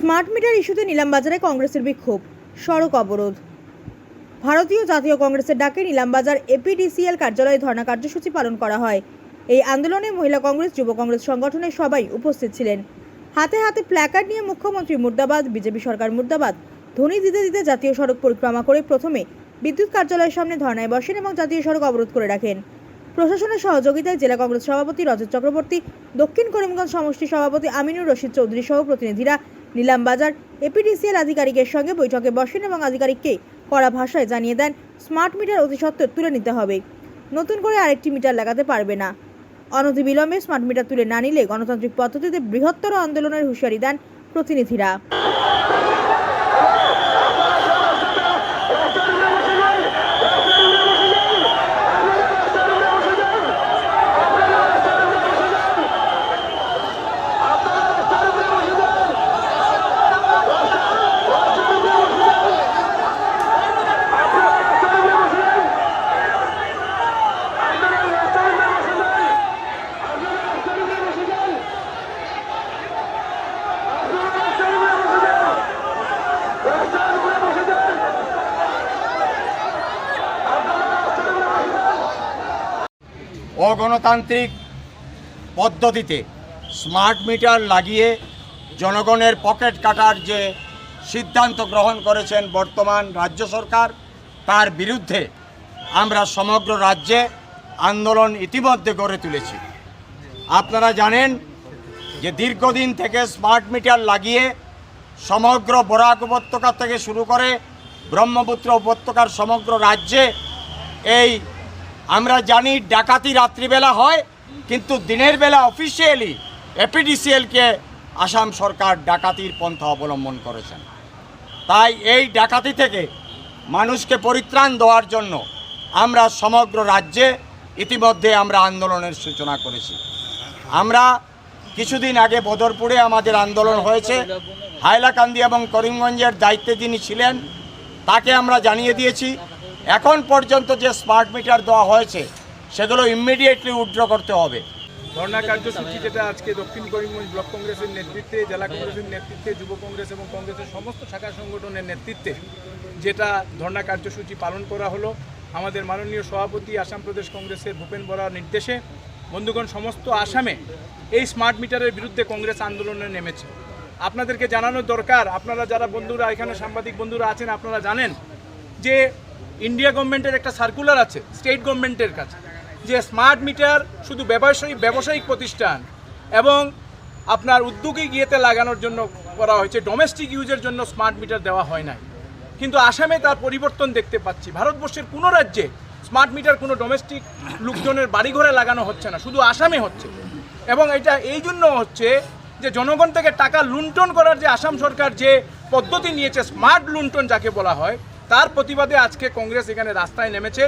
Smart meter ইস্যুতে নিলামবাজারে কংগ্রেসের বিক্ষোভ। সড়ক অবরোধ। ভারতীয় জাতীয় কংগ্রেসের ডাকে নিলামবাজার এপিডিসিএল কার্যালয়ে ধর্ণা কার্যসূচি পালন করা হয়। এই আন্দোলনে মহিলা কংগ্রেস, যুব কংগ্রেস সংগঠনের সবাই উপস্থিত ছিলেন। হাতে হাতে প্ল্যাকার্ড নিয়ে মুখ্যমন্ত্রী মুর্দাবাদ, বিজেপি সরকার মুর্দাবাদ ধ্বনি দিতে দিতে জাতীয় সড়ক পরিক্রমা করে প্রথমে বিদ্যুৎ কার্যালয়ের সামনে ধর্নায় বসেন এবং জাতীয় সড়ক অবরোধ করে রাখেন। প্রশাসনের সহযোগিতায় জেলা কংগ্রেস সভাপতি রজত চক্রবর্তী, দক্ষিণ করিমগঞ্জ সমষ্টি সভাপতি আমিনুর রশিদ চৌধুরী সহ প্রতিনিধিরা নিলাম বাজার এপিডিসিএল আধিকারিকের সঙ্গে বৈঠকে বসেন এবং আধিকারিককে কড়া ভাষায় জানিয়ে দেন, স্মার্ট মিটার অতি সত্ত্বর তুলে নিতে হবে। নতুন করে আরেকটি মিটার লাগাতে পারবে না। অনতিবিলম্বে স্মার্ট মিটার তুলে না নিলে গণতান্ত্রিক পদ্ধতিতে বৃহত্তর আন্দোলনের হুঁশিয়ারি দেন প্রতিনিধিরা। অগণতান্ত্রিক পদ্ধতিতে স্মার্ট মিটার লাগিয়ে জনগণের পকেট কাটার যে সিদ্ধান্ত গ্রহণ করেছেন বর্তমান রাজ্য সরকার, তার বিরুদ্ধে আমরা সমগ্র রাজ্যে আন্দোলন ইতিমধ্যে গড়ে তুলেছি। আপনারা জানেন যে দীর্ঘদিন থেকে স্মার্ট মিটার লাগিয়ে সমগ্র বরাক উপত্যকা থেকে শুরু করে ব্রহ্মপুত্র উপত্যকার সমগ্র রাজ্যে এই আমরা জানি ডাকাতি রাত্রিবেলা হয়, কিন্তু দিনের বেলা অফিসিয়ালি এপিডিসিএলকে আসাম সরকার ডাকাতির পন্থা অবলম্বন করেছেন। তাই এই ডাকাতি থেকে মানুষকে পরিত্রাণ দেওয়ার জন্য আমরা সমগ্র রাজ্যে ইতিমধ্যে আমরা আন্দোলনের সূচনা করেছি। আমরা কিছুদিন আগে বদরপুরে আমাদের আন্দোলন হয়েছে। হাইলাকান্দি এবং করিমগঞ্জের দায়িত্বে যিনি ছিলেন, তাকে আমরা জানিয়ে দিয়েছি। এখন পর্যন্ত যে স্মার্ট মিটার দেওয়া হয়েছে, সেগুলো ইমিডিয়েটলি উইথড্র করতে হবে। ধর্ণা কার্যসূচি যেটা আজকে দক্ষিণ করিমগঞ্জ ব্লক কংগ্রেসের নেতৃত্বে, জেলা কংগ্রেসের নেতৃত্বে, যুব কংগ্রেস এবং কংগ্রেসের সমস্ত শাখা সংগঠনের নেতৃত্বে যেটা ধর্ণা কার্যসূচি পালন করা হলো, আমাদের মাননীয় সভাপতি আসাম প্রদেশ কংগ্রেসের ভূপেন বরার নির্দেশে। বন্ধুগণ, সমস্ত আসামে এই স্মার্ট মিটারের বিরুদ্ধে কংগ্রেস আন্দোলনে নেমেছে। আপনাদেরকে জানানো দরকার, আপনারা যারা বন্ধুরা, এখানে সাংবাদিক বন্ধুরা আছেন, আপনারা জানেন যে ইন্ডিয়া গভর্নমেন্টের একটা সার্কুলার আছে স্টেট গভর্নমেন্টের কাছে, যে স্মার্ট মিটার শুধু ব্যবসায়িক ব্যবসায়িক প্রতিষ্ঠান এবং আপনার উদ্যোগে গিয়েতে লাগানোর জন্য করা হয়েছে ডোমেস্টিক ইউজের জন্য স্মার্ট মিটার দেওয়া হয় নাই। কিন্তু আসামে তার পরিবর্তন দেখতে পাচ্ছি। ভারতবর্ষের কোনো রাজ্যে স্মার্ট মিটার কোনো ডোমেস্টিক লোকজনের বাড়িঘরে লাগানো হচ্ছে না, শুধু আসামে হচ্ছে। এবং এটা এই জন্য হচ্ছে যে জনগণ থেকে টাকা লুণ্ঠন করার যে আসাম সরকার যে পদ্ধতি নিয়েছে স্মার্ট লুণ্ঠন যাকে বলা হয় তার প্রতিবাদে আজকে কংগ্রেস এখানে রাস্তায় নেমেছে।